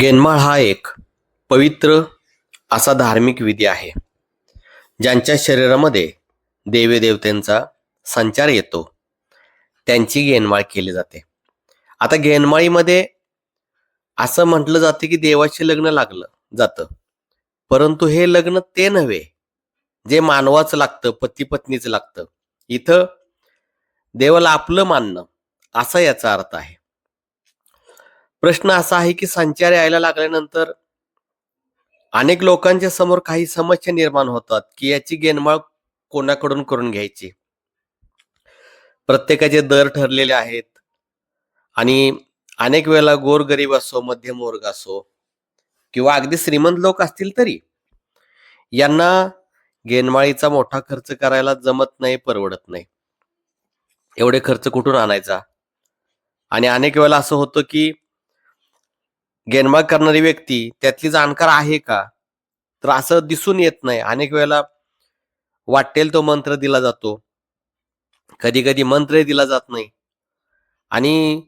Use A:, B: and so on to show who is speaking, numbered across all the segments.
A: गेनमाळ हा एक पवित्र असा धार्मिक विधी आहे. ज्यांच्या शरीरामध्ये देवीदेवतांचा संचार येतो त्यांची गेनमाळ केली जाते. आता गेनमाळीमध्ये असं म्हटलं जातं की देवाचे लग्न लागलं जातं. परंतु हे लग्न ते नव्हे जे मानवाचं लागतं पती पत्नीचं लागतं. इथं देवाला आपलं मानणं असा याचा अर्थ आहे. प्रश्न असा आहे की संचार यायला लागल्यानंतर अनेक लोकांच्या समोर काही समस्या निर्माण होतात की याची गेनमाळ कोणाकडून करून घ्यायची? प्रत्येकाचे दर ठरलेले आहेत आणि अनेक वेळेला गोरगरीब असो मध्यम वर्ग असो किंवा अगदी श्रीमंत लोक असतील तरी यांना गेनमाळीचा मोठा खर्च करायला जमत नाही परवडत नाही. एवढे खर्च कुठून आणायचा? आणि अनेक वेळेला असं होतं की गेनमाग करणारी व्यक्ती त्यातली जाणकार आहे का? तर असं दिसून येत नाही. अनेक वेळेला वाटेल तो मंत्र दिला जातो. कधी कधी मंत्रही दिला जात नाही. आणि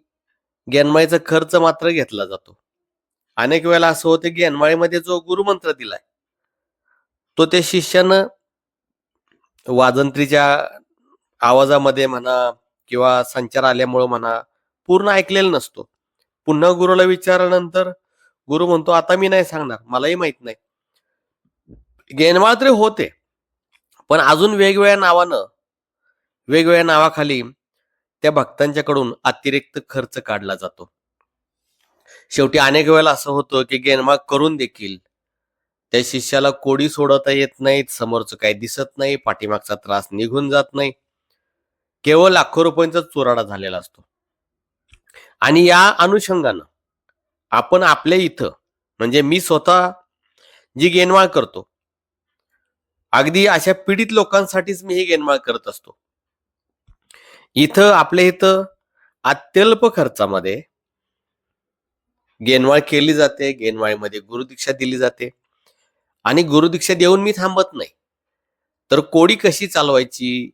A: गेनमाळीचा खर्च मात्र घेतला जातो. अनेक वेळेला असं होतं की गेनमाळीमध्ये जो गुरुमंत्र दिलाय तो त्या शिष्यानं वाजंत्रीच्या आवाजामध्ये म्हणा किंवा संचार आल्यामुळं म्हणा पूर्ण ऐकलेला नसतो. पुन्हा गुरुला विचारल्यानंतर गुरु म्हणतो आता मी नाही सांगणार मलाही माहीत नाही. गेनमाळ तरी होते पण अजून वेगवेगळ्या नावानं वेगवेगळ्या नावाखाली त्या भक्तांच्याकडून अतिरिक्त खर्च काढला जातो. शेवटी अनेक वेळेला असं होतं की गेनमाळ करून देखील त्या शिष्याला कोडी सोडवता येत नाहीत समोरचं काही दिसत नाही पाठीमागचा त्रास निघून जात नाही. केवळ लाखो रुपयांचा चुराडा झालेला असतो. आणि या अनुषंगानं आपण आपल्या इथं म्हणजे मी स्वतः जी गेनवाळ करतो अगदी अशा पीडित लोकांसाठीच मी ही गेनमाळ करत असतो. इथं आपल्या इथं अत्यल्प खर्चामध्ये गेनवाळ केली जाते गेनवाळीमध्ये गुरुदीक्षा दिली जाते. आणि गुरुदीक्षा देऊन मी थांबत नाही. तर कोडी कशी चालवायची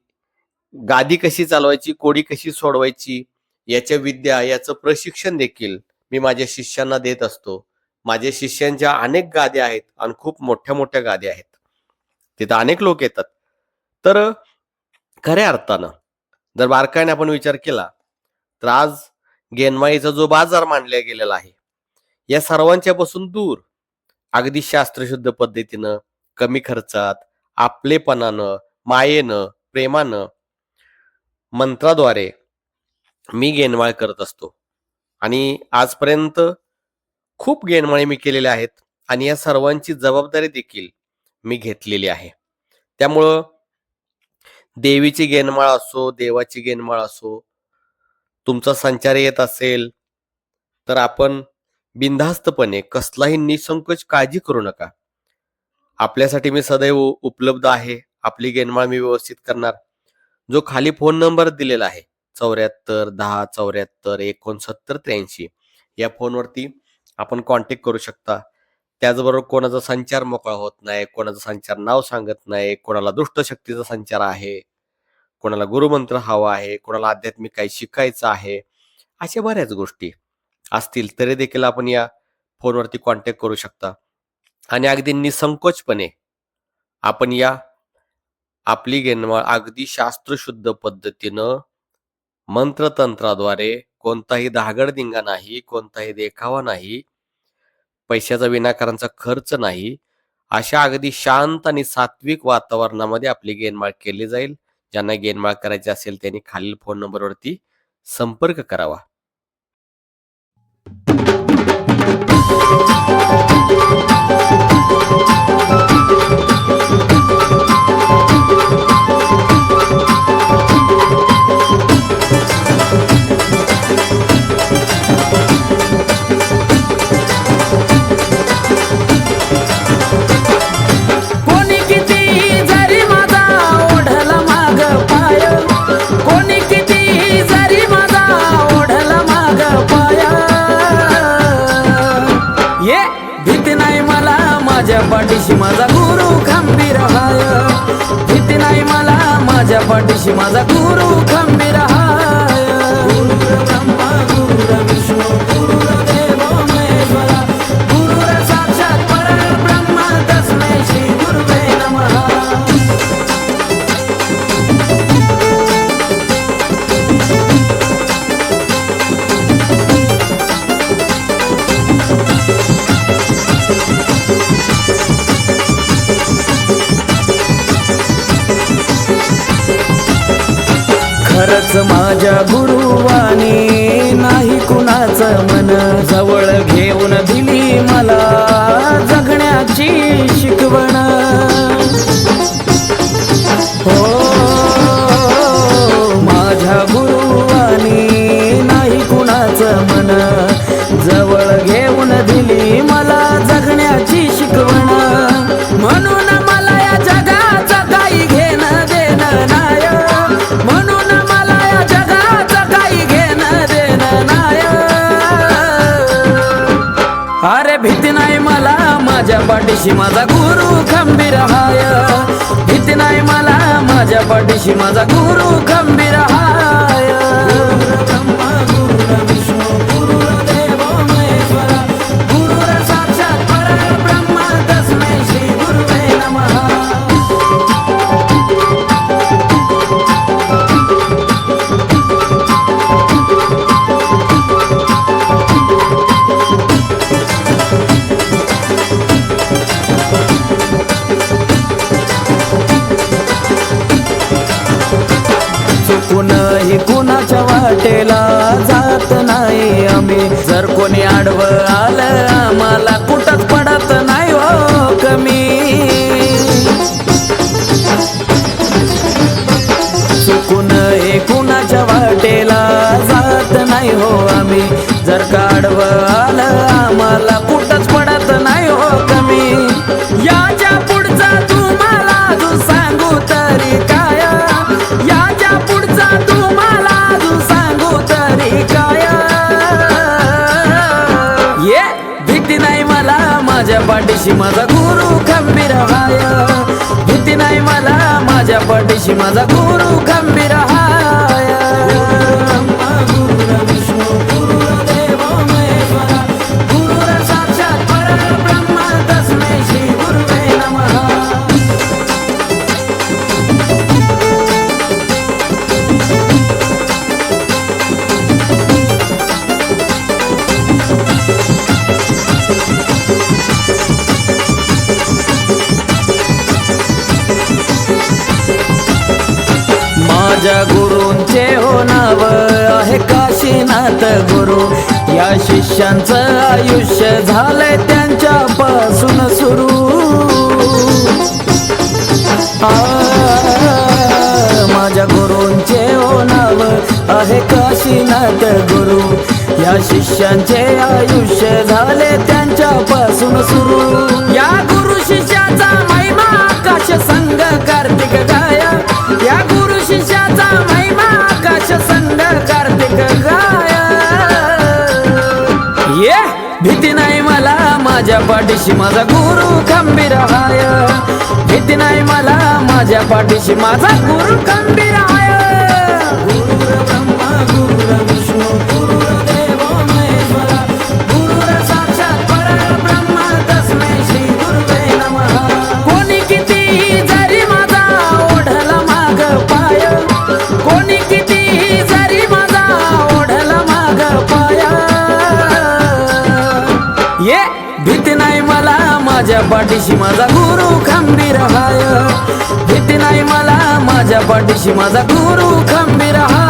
A: गादी कशी चालवायची कोडी कशी सोडवायची याच्या विद्या याचं प्रशिक्षण देखील मी माझ्या शिष्यांना देत असतो. माझ्या शिष्यांच्या अनेक गाद्या आहेत आणि खूप मोठ्या मोठ्या गाद्या आहेत. तिथं अनेक लोक येतात. तर खऱ्या अर्थानं जर बारकाईने आपण विचार केला तर आज गेनमाईचा जो बाजार मांडला गेलेला आहे या सर्वांच्या पासून दूर. अगदी शास्त्रशुद्ध पद्धतीनं कमी खर्चात आपलेपणानं मायेनं प्रेमानं मंत्राद्वारे मी गेनमाळ करत असतो. आणि आजपर्यंत खूप गेनमाळे मी केलेले आहेत आणि या सर्वांची जबाबदारी देखील मी घेतलेली आहे. त्यामुळं देवीची गेनमाळ असो देवाची गेनमाळ असो तुमचा संचार येत असेल तर आपण बिनधास्तपणे कसलाही निसंकोच काळजी करू नका. आपल्यासाठी मी सदैव उपलब्ध आहे. आपली गेनमाळ मी व्यवस्थित करणार. जो खाली फोन नंबर दिलेला आहे चौऱ्याहत्तर दहा चौऱ्याहत्तर एकोणसत्तर त्र्याऐंशी या फोनवरती आपण कॉन्टॅक्ट करू शकता. त्याचबरोबर कोणाचा संचार मोकळा होत नाही कोणाचा संचार नाव सांगत नाही कोणाला दुष्ट शक्तीचा संचार आहे कोणाला गुरुमंत्र हवा आहे कोणाला आध्यात्मिक काही शिकायचं आहे अशा बऱ्याच गोष्टी असतील तरी देखील आपण या फोनवरती कॉन्टॅक्ट करू शकता. आणि अगदी निसंकोचपणे आपण या आपली गेनमाळ अगदी शास्त्रशुद्ध पद्धतीनं मंत्रतंत्राद्वारे कोणताही दागडदिंगा नाही कोणताही देखावा नाही पैशाचा विनाकारांचा खर्च नाही अशा अगदी शांत आणि सात्विक वातावरणामध्ये आपली गेनमाळ केली जाईल. ज्यांना गेनमाळ करायची असेल त्यांनी खालील फोन नंबरवरती संपर्क करावा.
B: माझा गुरु खंबीर हाय. भीती नाही मला माझ्या पाठीशी माझा गुरु खंबीर हाय. गुरु ब्रह्मा गुरु विष्णू गुरु खरंच माझ्या गुरुवाने नाही कुणाचं मन जवळ घे. माझ्या पाठीशी माझा गुरु खंबीर हाय भीती नाही मला माझ्या पाठीशी माझा गुरु खंबीर वाटेला जात नाही आम्ही. जर कोणी आडवं आलं आम्हाला कुठंच पडत नाही हो कमी. चुकूनही कुणाच्या वाटेला जात नाही हो आम्ही. जर काढवं आलं आम्हाला कुठंच पडत नाही हो कमी. याच्या माझ्या पाठीशी माझा गुरु खंबीर हाय भीती नाही मला माझ्या पाठीशी माझा गुरु खंबीर माझ्या गुरूंचे हो नाव आहे काशीनाथ गुरु. या शिष्यांचं आयुष्य झालंय त्यांच्यापासून सुरू. माझ्या गुरूंचे हो नाव आहे काशीनाथ गुरु. या शिष्यांचे आयुष्य झाले त्यांच्यापासून सुरू. पाठीशी माझा गुरु खंबीर हाय भीती नाही मला माझ्या पाठीशी माझा गुरु खंबीर हाय माझ्या पाठीशी माझा गुरु खंबीर हाय भीती नाही मला माझ्या पाठीशी माझा गुरु खंबीर हाय